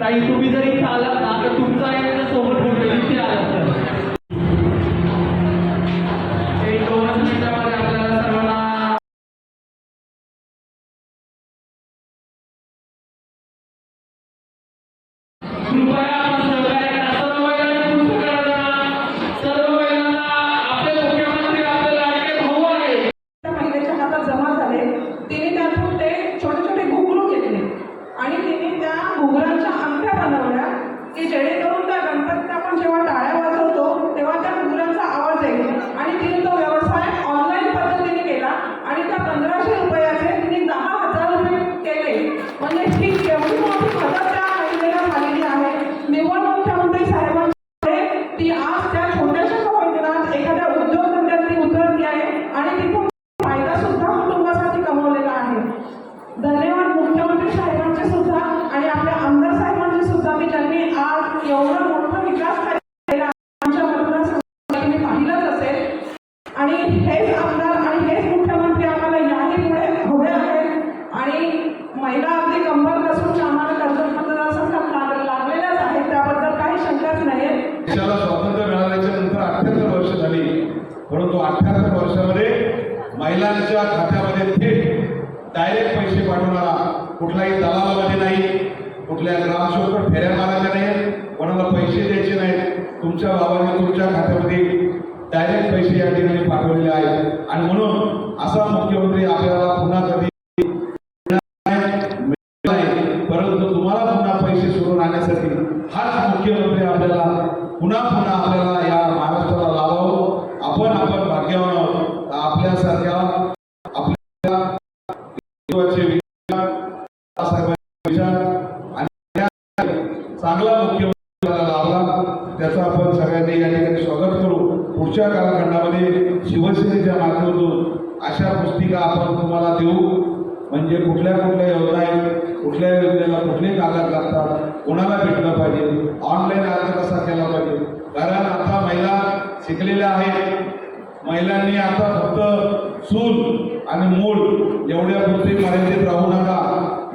ताई तुम्ही जरी चालत ना तर तुमचा एक सोबत महिला आपली कंबर कसून आम्हाला कर्जत मतदारसंघात लागलेल्याच आहेत त्याबद्दल काही शंकाच नाही देशाला स्वातंत्र्य मिळाल्याच्या नंतर अठ्याहत्तर वर्ष झाली. परंतु अठ्याहत्तर वर्षामध्ये महिलांच्या खात्यामध्ये थेट डायरेक्ट पैसे पाठवणारा कुठलाही दलालामध्ये नाही कुठल्या ग्रामसेवक फेऱ्या मारायच्या नाही कोणाला पैसे द्यायचे नाहीत. तुमच्या बाबाने तुमच्या खात्यामध्ये डायरेक्ट पैसे या ठिकाणी पाठवलेले आहेत. आणि म्हणून असा मुख्यमंत्री आपल्याला पुन्हा कधी नाही परंतु तुम्हाला पुन्हा पैसे सोडून आणण्यासाठी हाच मुख्यमंत्री आपल्याला पुन्हा पुन्हा आपल्याला या महाराष्ट्राला लावावं आपण आपण भाग्यवान आहोत आपल्यासारख्या आपल्या हिंदुत्वाचे विचार साहेबांचे विचार आणि त्या चांगला मुख्यमंत्री आपल्याला लाभला त्याचं आपण सगळ्यांनी या ठिकाणी स्वागत करू. पुढच्या कालखंडामध्ये शिवसेनेच्या माध्यमातून अशा पुस्तिका आपण तुम्हाला देऊ. म्हणजे कुठल्या कुठल्या योजना आहेत कुठल्या योजनेला कुठले कागद लागतात कोणाला भेटलं पाहिजे ऑनलाईन अर्ज कसा केला पाहिजे. कारण आता महिला शिकलेल्या आहेत. महिलांनी आता फक्त चूल आणि मूल एवढ्या पुरती मर्यादित राहू नका.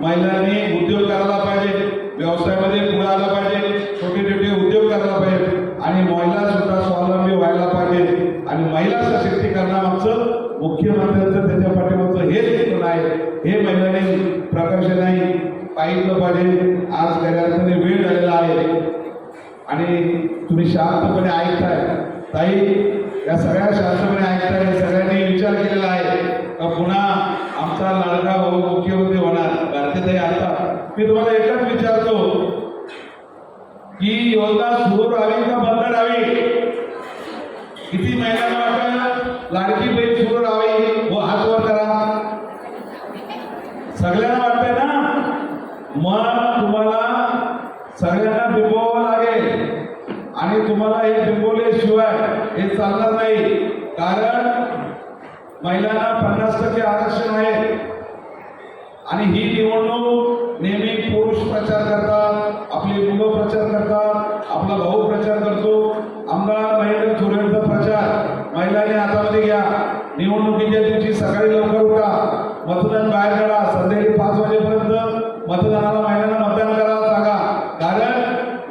महिलांनी उद्योग करायला पाहिजे. व्यवसायामध्ये पुढे आला पाहिजे छोटे छोटे उद्योग करायला पाहिजे आणि महिला सुद्धा स्वावलंबी व्हायला पाहिजे आणि महिला सशक्तीकरणामागचं मुख्यमंत्र्यांचं त्याच्या पाठीमागचं हेच हेतून आहे हे महिलांनी प्रकर्षाने पाहिलं पाहिजे. आज खऱ्या अर्थाने वेळ झालेला आहे. आणि तुम्ही शांतपणे ऐकताय. ताई या सगळ्या शांतपणे ऐकताय सगळ्यांनी विचार केलेला आहे. का पुन्हा आमचा लाडका भाऊ मुख्यमंत्री होणार? भारतीय आता मी तुम्हाला एकच विचारतो. की योजना सुरू राहावी का बंद राहावी किती महिन्यांना लाडकी बहीण सुरू राहावी व हात वर करा सगळ्यांना वाटतंय ना? मग तुम्हाला सगळ्यांना बिंबवावं लागेल. आणि तुम्हाला हे बिंबवल्याशिवाय हे चालणार नाही. कारण महिलांना पन्नास टक्के आरक्षण आहे. आणि ही निवडणूक नेहमी पुरुष प्रचार करतात आपली मुलं प्रचार करतात आपला भाऊ प्रचार करतो. आमदार महेंद्र थोरेंचा प्रचार. महिलांनी हातामध्ये घ्या. निवडणुकीच्या दिवशी सकाळी लवकर उठा. मतदान बाहेर काढा. संध्याकाळी पाच वाजेपर्यंत मतदानाला महिलांना मतदान करायला सांगा. कारण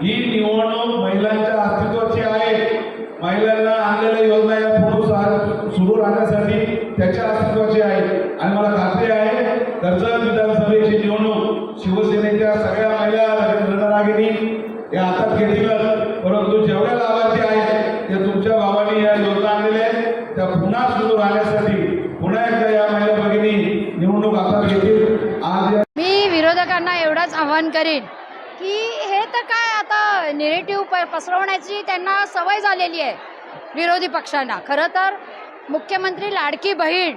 ही निवडणूक महिलांच्या अस्तित्वाची आहे. महिलांना आणलेल्या योजना या पुढे सुरू राहण्यासाठी त्याच्या अस्तित्वाची आहे. आणि मला खात्री आहे कर्जत विधानसभेची निवडणूक शिवसेनेच्या सगळ्या महिला या हातात घेतीलच परंतु जेवढ्या लाभार्थी आहेत ते तुमच्या भावाने या योजना आणलेल्या आहेत त्या पुन्हा सुरू राहण्यासाठी पुन्हा एकदा या महिला भगिनी निवडणूक हातात घेतील आज या मी विरोधकांना एवढंच आव्हान करीन की हे तर काय आता निरेटिव्ह प पसरवण्याची त्यांना सवय झालेली आहे विरोधी पक्षांना. खरं तर मुख्यमंत्री लाडकी बहीण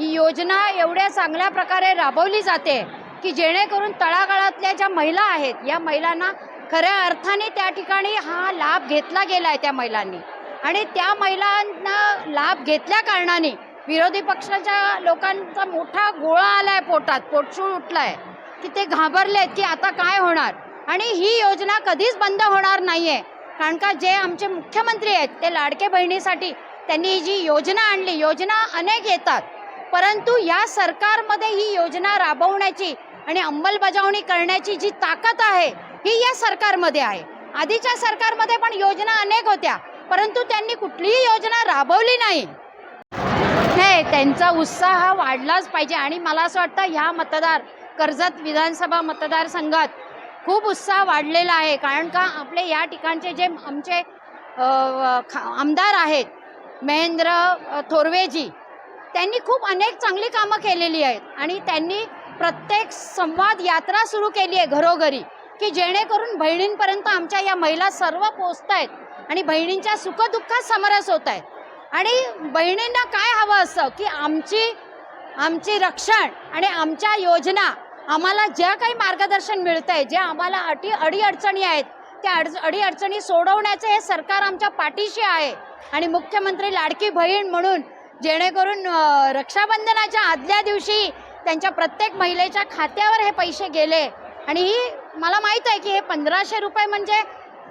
ही योजना एवढ्या चांगल्या प्रकारे राबवली जाते की जेणेकरून तळागाळातल्या ज्या महिला आहेत या महिलांना खऱ्या अर्थाने त्या ठिकाणी हा लाभ घेतला गेला आहे त्या महिलांनी. आणि त्या महिलांना लाभ घेतल्या कारणाने विरोधी पक्षाच्या लोकांचा मोठा गोळा आलाय पोटात पोटशूळ उठलाय की ते घाबरलेत की आता काय होणार? आणि ही योजना कधीच बंद होणार नाहीये. कारण का जे आमचे मुख्यमंत्री आहेत ते लाडके बहिणीसाठी त्यांनी जी योजना आणली योजना अनेक येतात. परंतु या सरकारमध्ये ही योजना राबवण्याची आणि अंमलबजावणी करण्याची जी ताकद आहे ही या सरकारमध्ये आहे. आधीच्या सरकारमध्ये पण योजना अनेक होत्या परंतु त्यांनी कुठलीही योजना राबवली नाही. नाही त्यांचा उत्साह हा वाढलाच पाहिजे. आणि मला असं वाटतं ह्या मतदार कर्जत विधानसभा मतदारसंघात खूप उत्साह वाढलेला आहे. कारण का आपले या ठिकाणचे जे आमचे खा- आमदार आहेत महेंद्र थोरवेजी त्यांनी खूप अनेक चांगली कामं केलेली आहेत. आणि त्यांनी प्रत्येक संवाद यात्रा सुरू केली आहे घरोघरी की जेणेकरून बहिणींपर्यंत आमच्या या महिला सर्व पोचत आहेत आणि बहिणींच्या सुखदुःखात समरस होत आहेत आणि बहिणींना काय हवं असतं की आमची आमची रक्षण आणि आमच्या योजना आम्हाला ज्या काही मार्गदर्शन मिळतं आहे ज्या आम्हाला अटी अडीअडचणी आहेत त्या अड अडीअडचणी सोडवण्याचे हे सरकार आमच्या पाठीशी आहे. आणि मुख्यमंत्री लाडकी बहीण म्हणून जेणेकरून रक्षाबंधनाच्या आदल्या दिवशी त्यांच्या प्रत्येक महिलेच्या खात्यावर हे पैसे गेले. आणि ही मला माहीत आहे की हे पंधराशे रुपये म्हणजे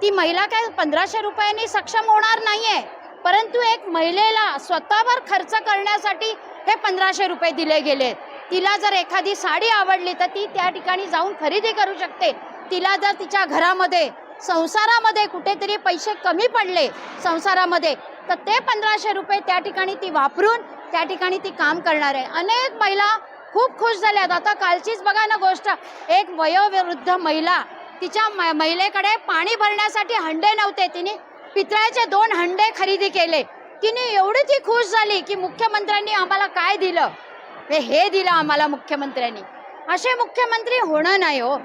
ती महिला काय पंधराशे रुपयांनी सक्षम होणार नाही आहे परंतु एक महिलेला स्वतःवर खर्च करण्यासाठी हे पंधराशे रुपये दिले गेले तिला जर एखादी साडी आवडली तर ती त्या ठिकाणी जाऊन खरेदी करू शकते. तिला जर तिच्या घरामध्ये संसारामध्ये कुठेतरी पैसे कमी पडले संसारामध्ये तर ते पंधराशे रुपये त्या ठिकाणी ती वापरून त्या ठिकाणी ती काम करणार आहे. अनेक महिला खूप खुश झाल्यात. आता कालचीच बघा ना गोष्ट. एक वयोवृद्ध महिला तिच्या म- महिलेकडे पाणी भरण्यासाठी हंडे नव्हते. तिने पितळ्याचे दोन हंडे खरेदी केले. तिने एवढी ती खुश झाली की मुख्यमंत्र्यांनी आम्हाला काय दिलं? हे हे दिलं आम्हाला मुख्यमंत्र्यांनी. असे मुख्यमंत्री होणं नाही हो.